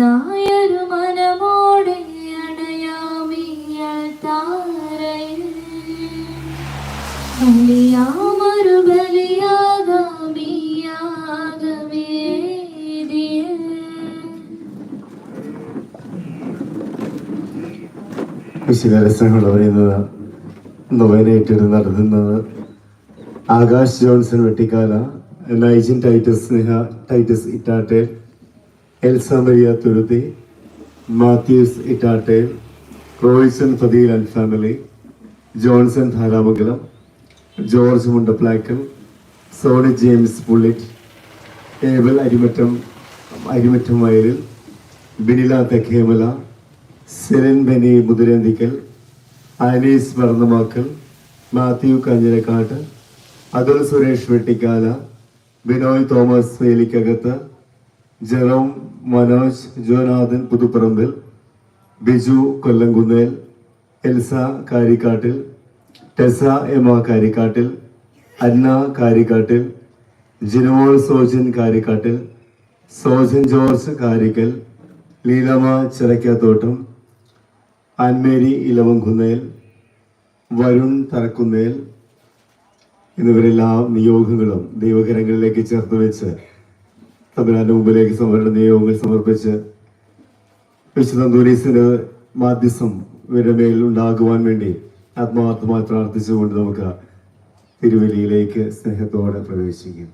Tharayil Akash Johnson Vettikkala Nygin Titus Sneha Titus Ittatte Elsa Thuruthi Mathews Ittattel Royson Fathil and family Johnson Dharamangalam George Mundaplakkal Sony James Pullit Abel Arimattam Arimattam Vayalil Binila Thekkemala Siran Beni Muthiranthikkal Anees Marannamakkal Mathew Kanjirakkattu Athul Suresh Vettikkala Binoy Thomas Velikkakathu Jerome Manoj Jonathan Puthuparambil Biju Kollamkunnel Elsa Karikkattil Tessa Emma Karikkattil Anna Karikkattil Jinol Sojan Karikkattil Sojan George Karikkal Leelama Chirakkathottam Annmary Elavumkunnel Varun Tharakkunnel എന്നിവരെല്ലാം നിയോഗങ്ങളും ദൈവകരങ്ങളിലേക്ക് ചേർത്ത് വെച്ച് തമ്പുരാന്റെ മുമ്പിലേക്ക് സമരുടെ നിയോഗങ്ങൾ സമർപ്പിച്ച് വിശുദ്ധ മാധ്യസം ഇവരുടെ മേൽ ഉണ്ടാകുവാൻ വേണ്ടി ആത്മാർത്ഥമായി പ്രാർത്ഥിച്ചുകൊണ്ട് നമുക്ക് തിരുവല്ലിയിലേക്ക് സ്നേഹത്തോടെ പ്രവേശിക്കും.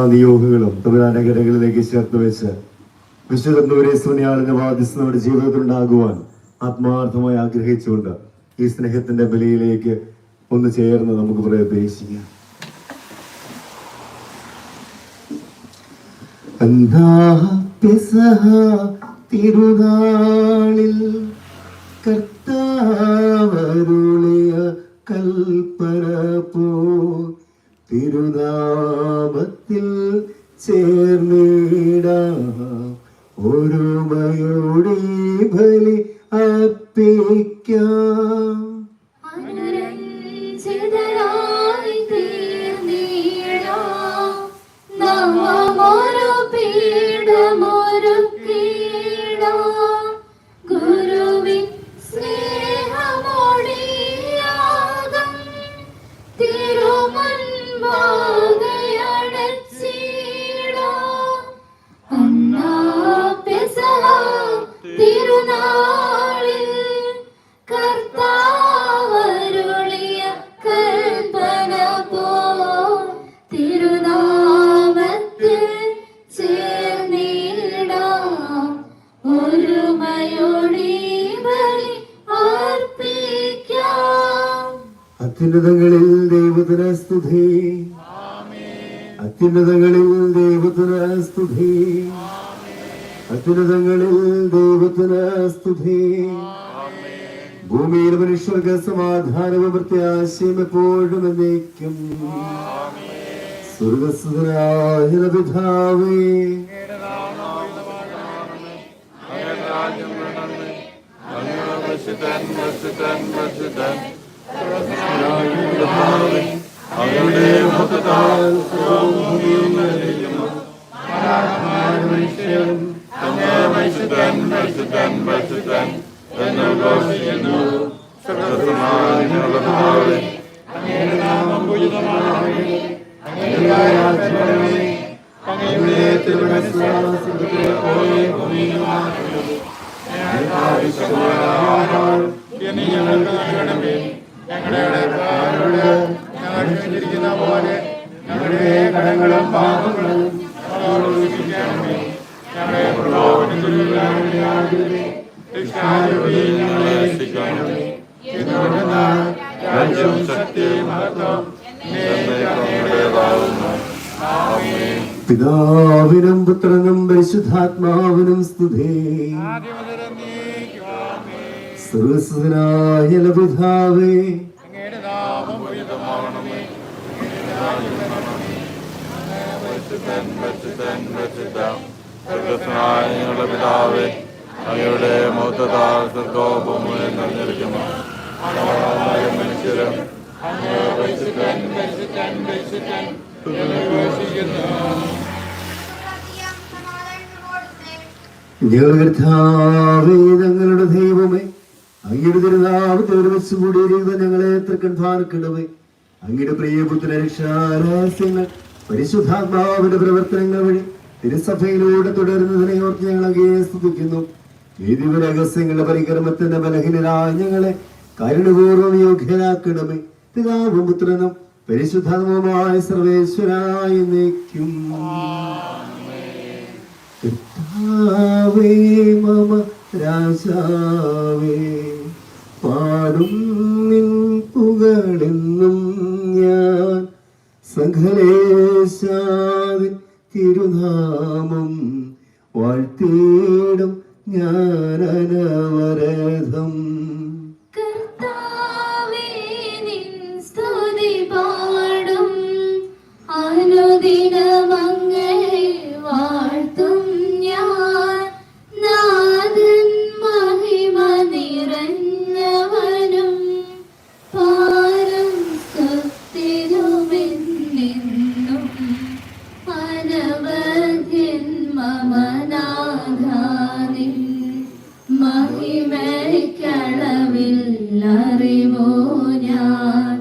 നമ്മുടെ എല്ലാ നിയോഗങ്ങളും തമ്പുരാന്റെ കരകളിലേക്ക് ചേർത്ത് വെച്ച് വിശുദ്ധ ദൂരേശ്വനിയാളിന്റെ വാദിസ് നമ്മുടെ ജീവിതത്തിൽ ഉണ്ടാകുവാൻ ആത്മാർത്ഥമായി ആഗ്രഹിച്ചുകൊണ്ട് ഈ സ്നേഹത്തിന്റെ ബലിയിലേക്ക് ഒന്ന് ചേർന്ന് നമുക്ക് പെസഹ തിരുനാളിൽ കർത്താവരുളിയ കൽപ്പന പോ തിരുനാമത്തിൽ ചേർന്നിടാം. ഒരുമയോടെ ബലി അർപ്പിക്കാം. അത്യുന്നതങ്ങളിൽ ദൈവത്തിന് സ്തുതി. അത്യുന്നതങ്ങളിൽ ദൈവത്തിന് സ്തുതി. ഭൂമിയിൽ മനുഷ്യർക്ക് സമാധാനവും പ്രത്യാശയും എപ്പോഴും എന്നേക്കും. സ്വർഗസ്വനായ പിതാവേ. അവരുടെ മുഖത്താൽ ഞങ്ങളുടെ കടക്കാരോട് ഞങ്ങൾ ക്ഷമിച്ചിരിക്കുന്ന പോലെ ഞങ്ങളുടെ കടങ്ങളും പാപങ്ങളും ഞങ്ങളെ ഞങ്ങളെ രക്ഷിക്കണമേ എന്തുകൊണ്ടെന്നാൽ രാജ്യവും ശക്തിയും മഹത്വം എന്നേക്കുമുള്ളതാകുന്നു. ആമേൻ പിതാവിനും പുത്രനും പരിശുദ്ധാത്മാവിനും സ്തുതി സർവസ്വനായ ലഭിതാവേ അങ്ങയുടെ ഞങ്ങളുടെ പിതാവേ മൗത്തതാൽ സർഗോപമേ നിറഞ്ഞിരിക്കുന്നു. മനുഷ്യരും ഞങ്ങളുടെ ദൈവമേ അങ്ങയുടെ തിരുനാമത്തെ ഒരുമിച്ച് കൂടിയിരിക്കുന്ന ഞങ്ങളെ തൃക്കൺ പാർക്കണമേ അങ്ങയുടെ പ്രിയപുത്ര രക്ഷാരഹസ്യങ്ങൾ പരിശുദ്ധാത്മാവിന്റെ പ്രവർത്തനങ്ങൾ വഴി തിരുസഭയിലൂടെ തുടരുന്നതിനെ ഓർത്ത് ഞങ്ങൾ അങ്ങയെ സ്തുതിക്കുന്നു. ദിവ്യ രഹസ്യങ്ങളുടെ പരിക്രമത്തിന്റെ ബലഹീനരായ ഞങ്ങളെ കരുണപൂർവം യോഗ്യരാക്കണമേ. പിതാവും പുത്രനും പരിശുദ്ധാത്മവുമായ സർവേശ്വരായി മമ രാജാവേ. സകലേശാദിൻ തിരുനാമം വാഴ്ത്തിയിടും ഞാൻ അറിവോ ഞാൻ?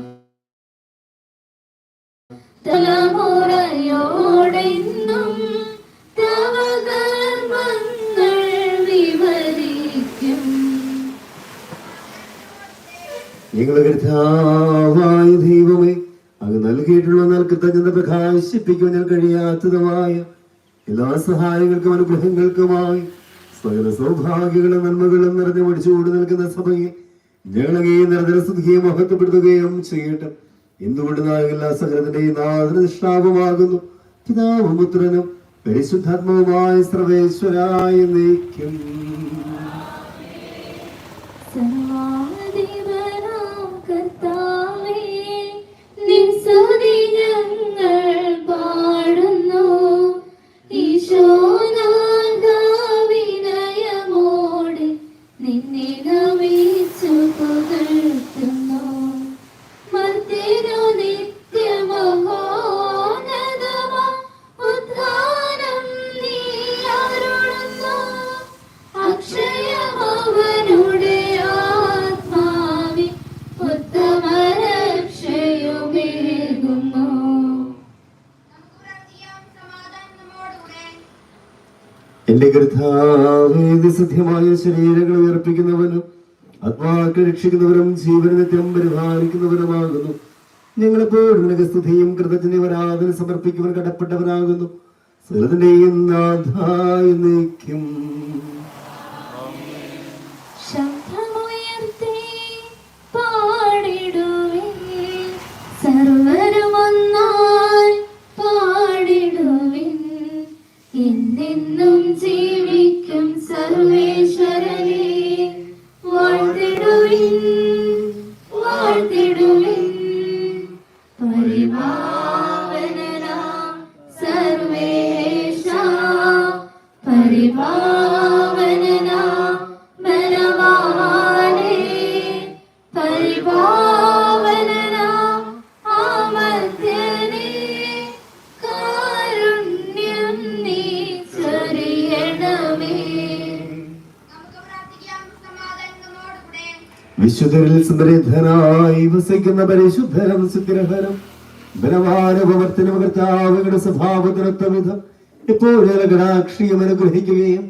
തലമുറയോടെന്നും തവകർമ്മങ്ങൾ വിവരിക്കും. ഞങ്ങളുടെ ദൈവമേ അങ്ങ് നൽകിയിട്ടുള്ള എന്നാൽ കൃതജ്ഞത പ്രകാശിപ്പിക്കുവാൻ കഴിയാത്തതുമായ എല്ലാ സഹായങ്ങൾക്കും അനുഗ്രഹങ്ങൾക്കുമായി സകല സൗഭാഗ്യങ്ങളും നന്മകളും നിറഞ്ഞു മടിച്ചുകൊണ്ട് നിൽക്കുന്ന സഭയെ ഞങ്ങളെ നിരന്തര സ്തുതിക്കുകയും മഹത്വപ്പെടുത്തുകയും ചെയ്യട്ടെ. എന്തുകൊണ്ട് എല്ലാ സകലത്തിന്റെയും നാദൃഷ്ടാപമാകുന്നു പിതാവും പരിശുദ്ധാത്മാവുമായ സർവേശ്വരായ നയിക്കും പാടുന്നു. ഈശോനാഥാവിനയമോടെ എന്റെ സിദ്ധ്യമായ ശരീരങ്ങൾ ഉയർപ്പിക്കുന്നവനും ആത്മാക്കൾ രക്ഷിക്കുന്നവരും ജീവനത്യം പരിപാലിക്കുന്നവരുമാകുന്നു. ഞങ്ങളെപ്പോഴും സ്തുതിയും ആരാധന സമർപ്പിക്കുവാൻ കടപ്പെട്ടവരാകുന്നു സകലത്തിന്റെയും നാഥായി നീക്കും വിശുദ്ധരിൽ സമൃദ്ധനായി വസിക്കുന്ന പരിശുദ്ധരം സുഗ്രഹരം ബലവാനുപവർത്തന കർത്താവുകളുടെ സ്വഭാവത്തിനൊത്ത വിധം എപ്പോഴും കടാക്ഷിയും അനുഗ്രഹിക്കുകയും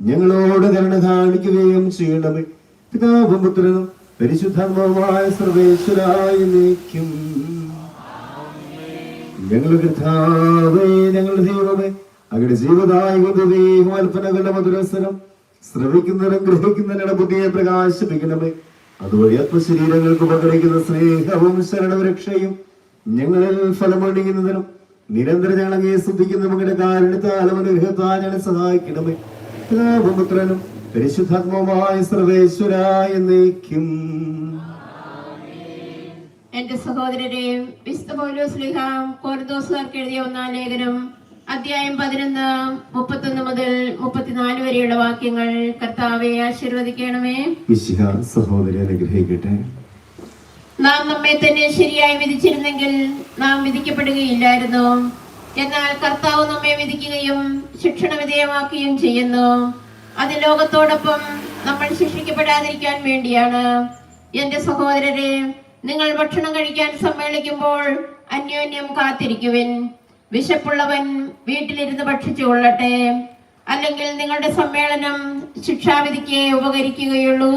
ഞങ്ങളോട് കരുണ കാണിക്കുകയും ചെയ്യണമേ. പിതാവും പുത്രനും പരിശുദ്ധാത്മാവുമായ സർവേശ്വരായി നീക്കും ഞങ്ങളുടെ കർത്താവേ ഞങ്ങളുടെ ദൈവമേ അങ്ങയുടെ ജീവദായകതേ അൽപ്പനകളുടെ മധുരസരം ശ്രവിക്കുന്നവരും ഗ്രഹിക്കുന്നവരുടെ ബുദ്ധിയെ പ്രകാശിപ്പിക്കണമേ. അതുവഴി ആത്മശരീരങ്ങൾക്ക് പങ്കെടുക്കുന്ന സ്നേഹവും ശരണരക്ഷയും ഞങ്ങളിൽ ഫലമണിയുന്നതിനും നിരന്തരം ഞങ്ങൾ അങ്ങേ ശ്രദ്ധിക്കുന്ന കാരണത്താലും അനുഗ്രഹത്താൽ ഞങ്ങളെ സഹായിക്കണമേ. പിതാപുത്രനും പരിശുദ്ധാത്മാവുമായ സർവേശ്വരായ നീക്കും എന്റെ സഹോദരരെയും വിശുദ്ധ പൗലോസ്ലിഹാം കോർദോസുകാർക്ക് എഴുതിയ ഒന്നാം ലേഖനം അധ്യായം പതിനൊന്ന് മുപ്പത്തൊന്ന് മുതൽ മുപ്പത്തിനാല് വരെയുള്ള വാക്യങ്ങൾ കർത്താവെ ആശീർവദിക്കണമേ. വിശിഹ സഹോദരി അനുഗ്രഹിക്കട്ടെ. നാം നമ്മെ തന്നെ ശരിയായി വിധിച്ചിരുന്നെങ്കിൽ നാം വിധിക്കപ്പെടുകയില്ലായിരുന്നു. എന്നാൽ കർത്താവ് നമ്മെ വിധിക്കുകയും ശിക്ഷണ വിധേയമാക്കുകയും ചെയ്യുന്നു. അത് ലോകത്തോടൊപ്പം നമ്മൾ ശിക്ഷിക്കപ്പെടാതിരിക്കാൻ വേണ്ടിയാണ്. എന്റെ സഹോദരരെ നിങ്ങൾ ഭക്ഷണം കഴിക്കാൻ സമ്മേളിക്കുമ്പോൾ അന്യോന്യം കാത്തിരിക്കുവിൻ. വിശപ്പുള്ളവൻ വീട്ടിലിരുന്ന് ഭക്ഷിച്ചു കൊള്ളട്ടെ. അല്ലെങ്കിൽ നിങ്ങളുടെ സമ്മേളനം ശിക്ഷാവിധിക്ക് ഉപകരിക്കുകയുള്ളൂ.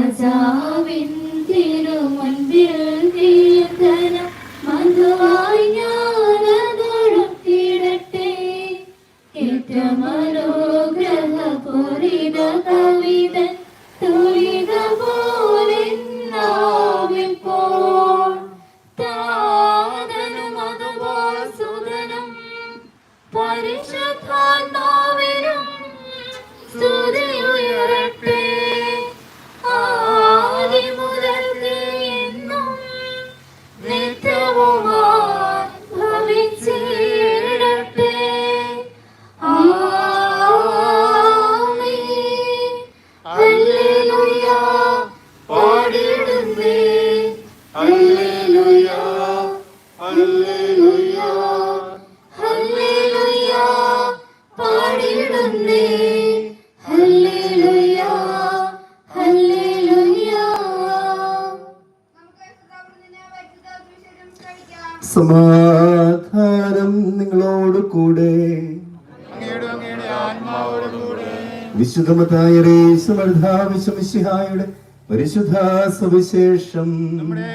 രാജാവിൻ വിശുദ്ധമതായ സമർദ്ധാവിശ്വമിശിഹായുടെ പരിശുദ്ധ സുവിശേഷം. നമ്മുടെ